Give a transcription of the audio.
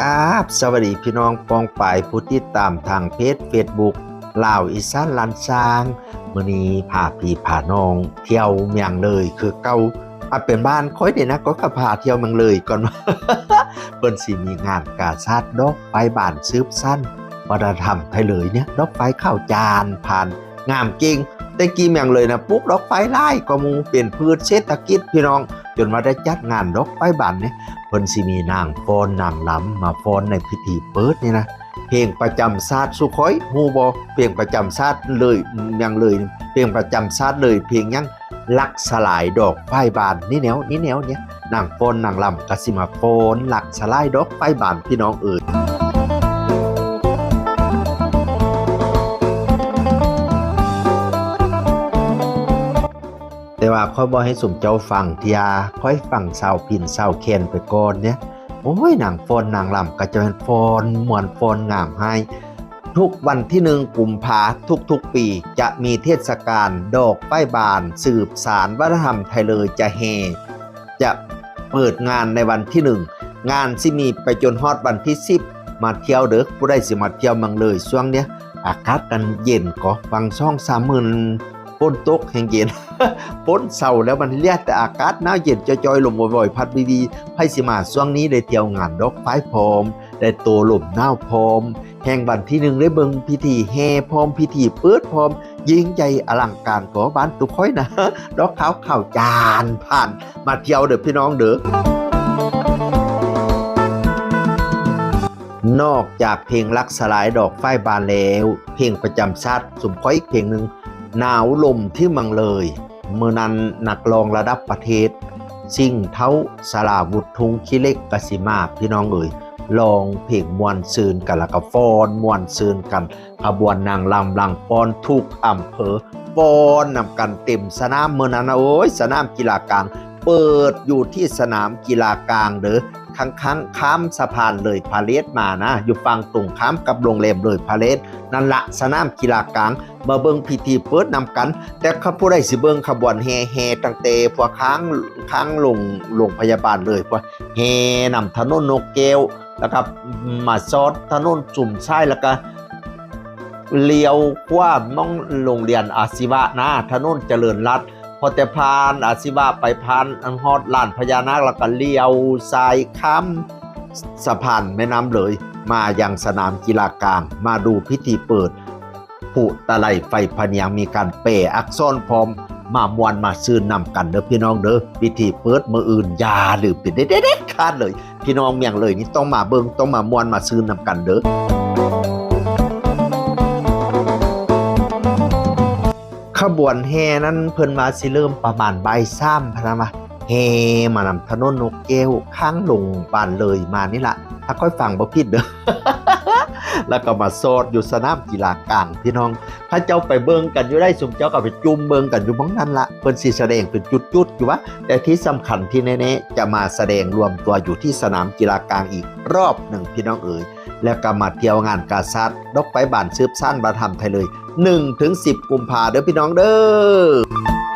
ราบสวัสดีพี่น้องปองปายผู้ติดตามทางเพจ Facebook ลาวอีสานลันซางมือนี้พาพี่พาน้อง เที่ยวเมียงเลยคือเก่าอาเป็นบ้านค่อยเด้นะก็ขับพาเที่ยวเมืองเลยก่อนเปิ้นสิมีงานกาชาติดอกไฟบ้านซืบสั้นวัฒนธรรมไทยเลยเนี่ยดอกไฟเข้าจานผ่านงามจริง แต่กี้เมียงเลยนะปุ๊กดอกไฟไล่ก็มูเป็นพืชเศรษฐกิจพี่น้อง จนมาได้จัดงานดอกไฟบ้านเนี่ยเพิ่นสิมีนางฟ้อนนางลำมาฟ้อนในพิธีเปิดนี่นะเพลงประจำชาติสุขอยฮูบ่เพลงประจำชาติเลยยังเลย เพลงประจำชาติเลย เพลงยังลักสลายดอกไฟบานนี่แนวนี่แนวเนี่ยนางฟ้อนนางลำก็สิมาฟ้อนลักสลายดอกไฟบานพี่น้องเอ่ย แต่ว่าค่อยบ่ให้สมเจ้าฟังทียาค่อยฟังสาวพินสาวเคนไปก่อนเนี่ยโอ้ยนางฟอนนางลำก็จะเป็นฟอนมวนฟอนงามให้ ทุกวันที่หนึ่งกุมภาทุกๆปีจะมีเทศกาลดอกไม้บาน สืบสารวัฒนธรรมไทยเลยจะแห่จะเปิดงานในวันที่หนึ่งงานที่มีไปจนฮอดวันที่สิบมาเที่ยวเด้อผู้ได้สิมาเที่ยวเมังเลยช่วงเนี้ยอากาศกันเย็นก็ฟังช่องสามหมื่น ฝนตกแห่งเย็นฝนเศร้าแล้วมันเลียดแต่อากาศหนาวเย็นจอยๆลมบ่อยๆพัดดีๆไพสิมาช่วงนี้ได้เที่ยวงานดอกไฟพร้อม ได้โตลมหนาวพร้อม แห่งวันที่หนึ่งได้เบิงพิธีแห่พร้อมพิธีเปิดพร้อม ยิ่งใหญ่อลังการกว่าบ้านตุกค่อยนะดอกขาวข่าวจานผ่าน มาเที่ยวเด้อพี่น้องเด้อนอกจากเพลงรักสลายดอกไฟบานแล้ว เพลงประจำชาติสมพอยอีกเพลงหนึ่ง หนาวลมที่มืองเลยเมื่อนั้นนักร้องระดับประเทศซิ่งเท้าสลาวุธทุงคิเล็กกสิมาพี่น้องเอ่ยลองเพลงมวนซืนกันแล้วก็ฟอนมวนซืนกันขบวนนางลำลังฟอนทุกอำเภอฟอนนำกันเต็มสนามเมื่อนั้นนะโอ้ยสนามกีฬากลาง เปิดอยู่ที่สนามกีฬากลางเด้อ ข้างข้างๆข้ามสะพานเลยพาเลสมานะ อยู่ฝั่งตรงข้ามกับโรงแรมเลยพาเลสนั่นละสนามกีฬากลางมาเบิงพิธีเปิดนำกัน แต่ข้าผู้ใดสิเบิงขบวนแห่แห่ตั้งแต่พวค้างค้างลงโรงพยาบาลเลยพวแห่นำถนนนกแก้วแล้วก็มาซอดถนนจุ่มใชายแล้วก็เลี้ยวขว่าน้องโรงเรียนอาชีวะนะถนนเจริญรัตน์ อแต่พานอาชีวะไปพานอันฮอดลานพญานาคแล้วก็เลี้ยวซ้ายข้ามสะพานแม่น้ำเลย มายังสนามกีฬากลาง มาดูพิธีเปิด ผูตะไลไฟพเนียงมีการเปะอักษรพร้อม มามวนมาซื้อนำกันเด้อพี่น้องเด้อพิธีเปิดมืออื่นอย่าลืมเป็นเด็ดๆขาดเลย พี่น้องเมียงเลยนี่ต้องมาเบิงต้องมามวนมาซื้อนำกันเด้อ บวนแห่นั้นเพิ่นมาสิเริ่มประมาณบ่ายสามพะนะมาแห่มานำถนนนกแก้วข้างลงบ้านเลยมานี่ละถ้าค่อยฟังบ่ผิดเด้อแล้วก็มาโซดอยู่สนามกีฬากลางพี่น้อง ถ้าเจ้าไปเบิ่งกันอยู่ได้สุมเจ้าก็ไปจุ่มเบิ่งกันอยู่บ้องนั้นละเพิ่นสิแสดงเป็นจุดๆอยู่วะแต่ที่สำคัญที่แน่ๆจะมาแสดงรวมตัวอยู่ที่สนามกีฬากลางอีกรอบหนึ่งพี่น้องเอ๋ย แล้วก็มาเที่ยวงานกาซัดดอกไปบานซืบสั้นบาทำไทยเลย1ถึง10 กุมภาเด้อพี่น้องเด้อ